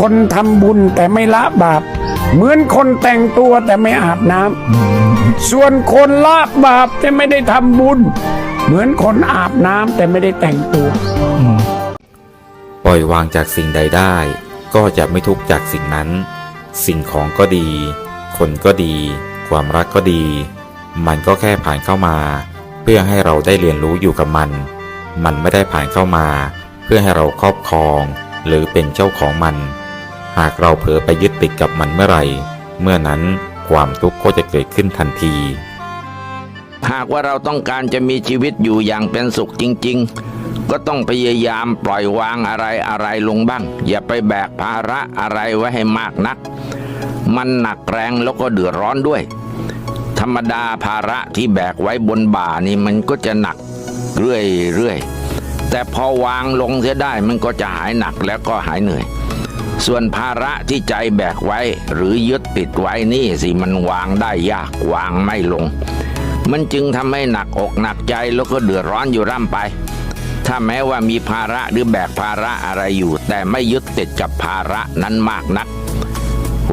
คนทำบุญแต่ไม่ละบาป เหมือนคนแต่งตัวแต่ไม่อาบน้ำส่วนคนละบาปแต่ไม่ได้ทำบุญ เหมือนคนอาบน้ำแต่ไม่ได้แต่งตัว ปล่อยวางจากสิ่งใดได้ ก็จะไม่ทุกข์จากสิ่งนั้น สิ่งของก็ดี คนก็ดี ความรักก็ดี มันก็แค่ผ่านเข้ามา เพื่อให้เราได้เรียนรู้อยู่กับมัน มันไม่ได้ผ่านเข้ามา เพื่อให้เราครอบครองหรือเป็นเจ้าของมัน หากเราเผลอไปยึดติดกับมันเมื่อไหร่ เมื่อนั้นความทุกข์ก็จะเกิดขึ้นทันที หากว่าเราต้องการจะมีชีวิตอยู่อย่างเป็นสุขจริง ๆ ก็ต้องพยายามปล่อยวางอะไรอะไรลงบ้าง อย่าไปแบกภาระอะไรไว้ให้มากนัก มันหนักแรงแล้วก็เดือดร้อนด้วย ธรรมดาภาระที่แบกไว้บนบ่านี่มันก็จะหนักเรื่อยๆแต่พอวางลงเสียได้มันก็จะหายหนักแล้วก็หายเหนื่อย ส่วนภาระที่ใจแบกไว้ หรือยึดติดไว้นี่สิมันวางได้ยากวางไม่ลง มันจึงทำให้หนักอกหนักใจแล้วก็เดือดร้อนอยู่ร่ำไป ถ้าแม้ว่ามีภาระหรือแบกภาระอะไรอยู่ แต่ไม่ยึดติดกับภาระนั้นมากนัก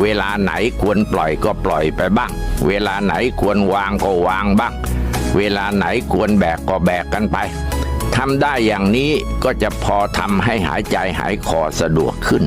เวลาไหนควรปล่อยก็ปล่อยไปบ้าง เวลาไหนควรวางก็วางบ้าง เวลาไหนควรแบกก็แบกกันไป ทำได้อย่างนี้ก็จะพอทำให้หายใจหายคอสะดวกขึ้น